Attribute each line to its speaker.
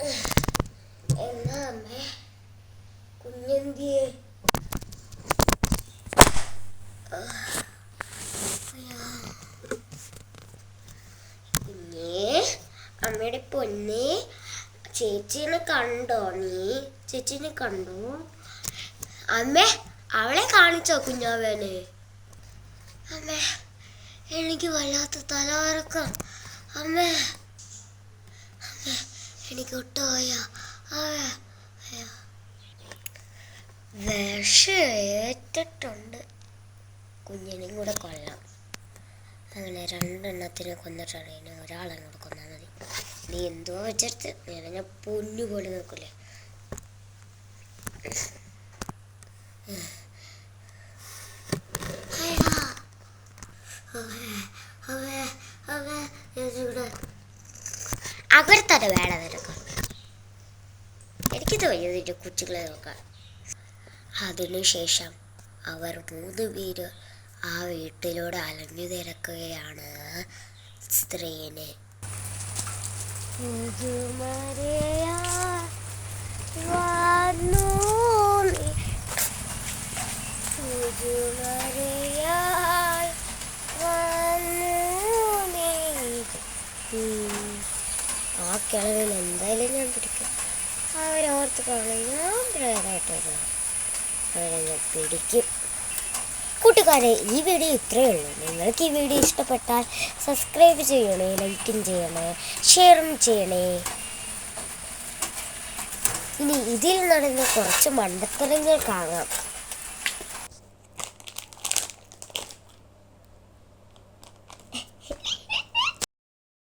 Speaker 1: എന്നാ അമ്മേ കുഞ്ഞേ അമ്മയുടെ പൊന്നെ ചേച്ചീനെ കണ്ടോ നീ? ചേച്ചീനെ കണ്ടോ? അമ്മേ അവളെ കാണിച്ചോ കുഞ്ഞാവേനെ. അമ്മേ എനിക്ക് വല്ലാത്ത തലകറക്കം. അമ്മേ അമ്മേ. എനിക്ക് വിഷേറ്റിട്ടുണ്ട് കുഞ്ഞിനെയും കൂടെ കൊല്ലാം അങ്ങനെ രണ്ടെണ്ണത്തിനെ കൊന്നിട്ടാണ് ഇനി ഒരാളെ കൂടെ കൊന്നാൽ മതി നീ എന്തോ വെച്ചെടുത്ത് ഞാൻ ഞാൻ പൊന്നു പോലെ നോക്കൂലേ അവർ തന്നെ വേണം എനിക്കിത് വയ്യ കുട്ടികളെ നോക്കാൻ അതിനുശേഷം അവർ മൂന്ന് പേര് ആ വീട്ടിലൂടെ അലഞ്ഞു തിരക്കുകയാണ് സ്ത്രീനെ. ആ കിളവിൽ എന്തായാലും ഞാൻ പിടിക്കും. അവരോർത്ത് ഞാൻ പിടിക്കും. കൂട്ടുകാരെ ഈ വീഡിയോ ഇത്രയേ ഉള്ളൂ. നിങ്ങൾക്ക് ഈ വീഡിയോ ഇഷ്ടപ്പെട്ടാൽ സബ്സ്ക്രൈബ് ചെയ്യണേ ലൈക്കും ചെയ്യണേ ഷെയറും ചെയ്യണേ. ഇനി ഇതിൽ നടന്ന കുറച്ച് മണ്ടത്തരങ്ങൾ കാണാം.